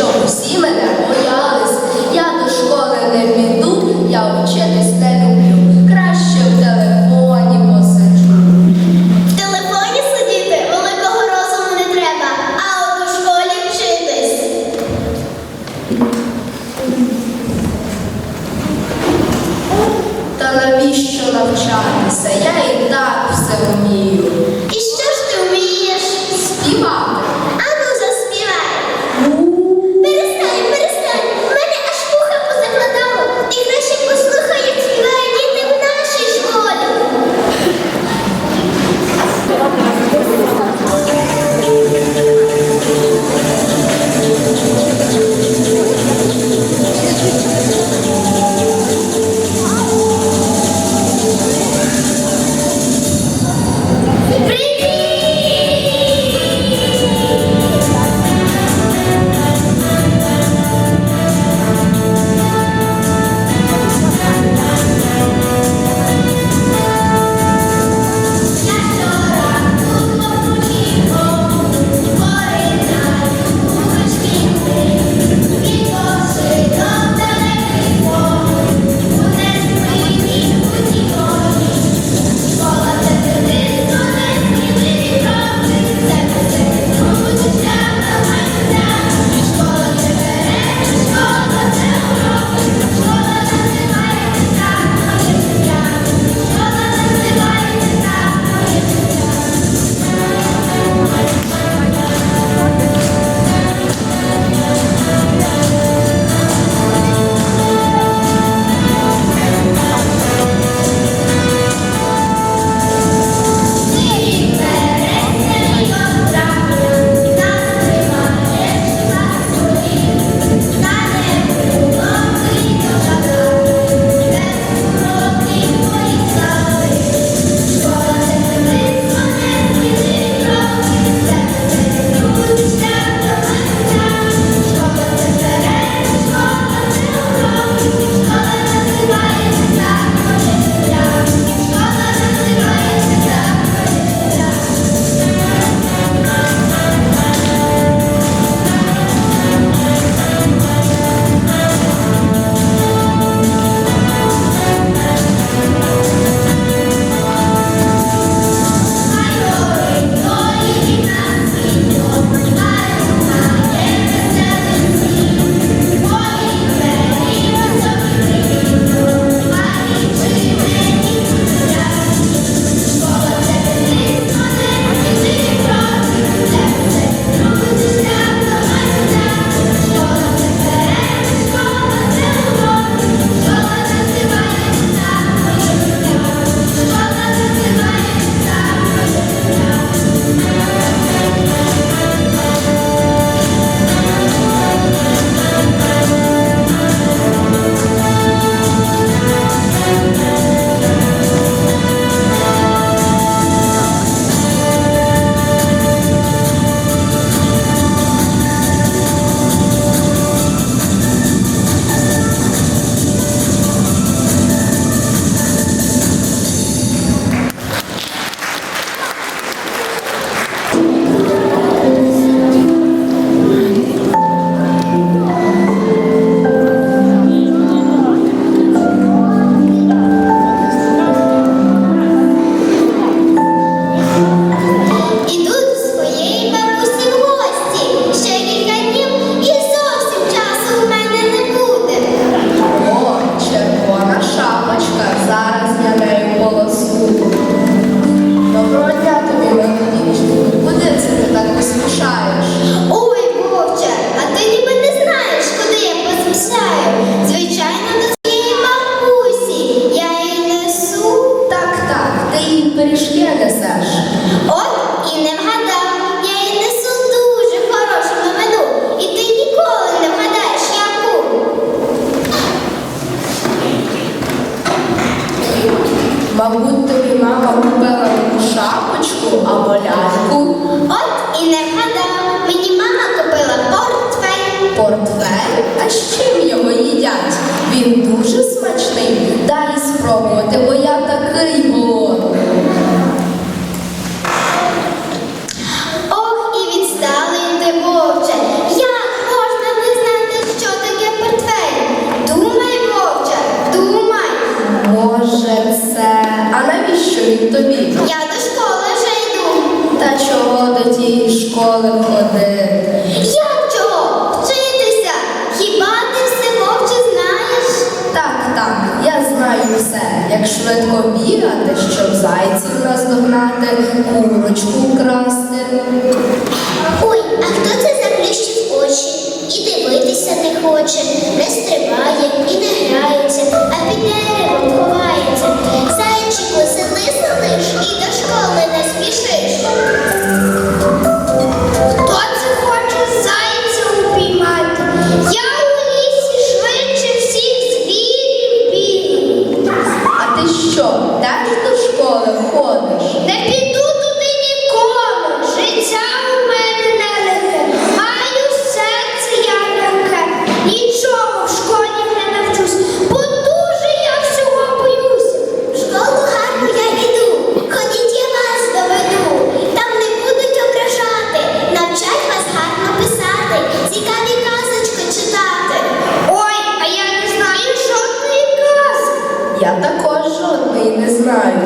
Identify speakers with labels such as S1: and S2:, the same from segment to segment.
S1: щоб усі мене слід тобі. Я до школи вже йду. Та чого до тієї школи ходити? Як чого? Вчитися? Хіба ти все вче знаєш? Так,
S2: так, я знаю все.
S1: Як
S2: швидко бігати, щоб зайців наздогнати, курочку
S3: красти і дивитися не хоче, не стрибає і не грається, а під деревом ховається. Зайчику сиди сидиш і до школи не спішиш.
S1: Я
S2: також жодної не знаю.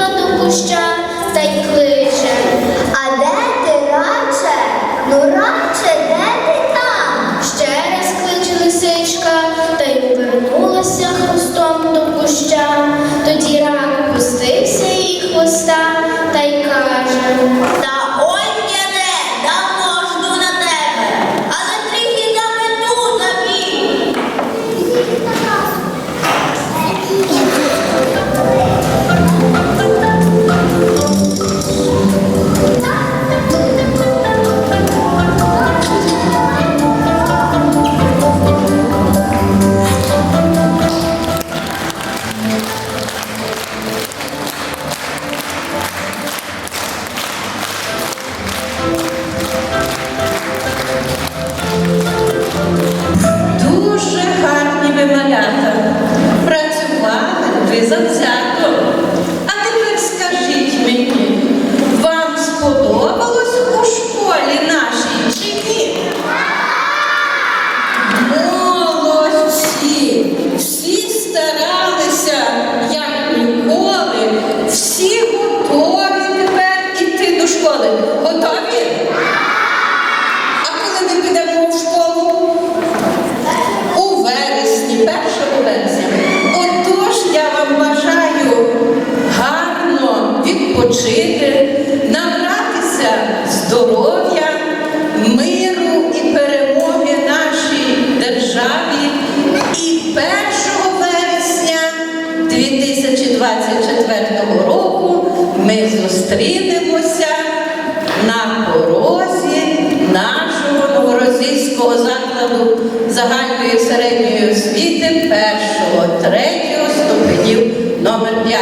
S4: світла допуща. 2024 року ми зустрінемося на порозі нашого Новорозійського закладу загальної середньої освіти першого, третього ступенів номер 5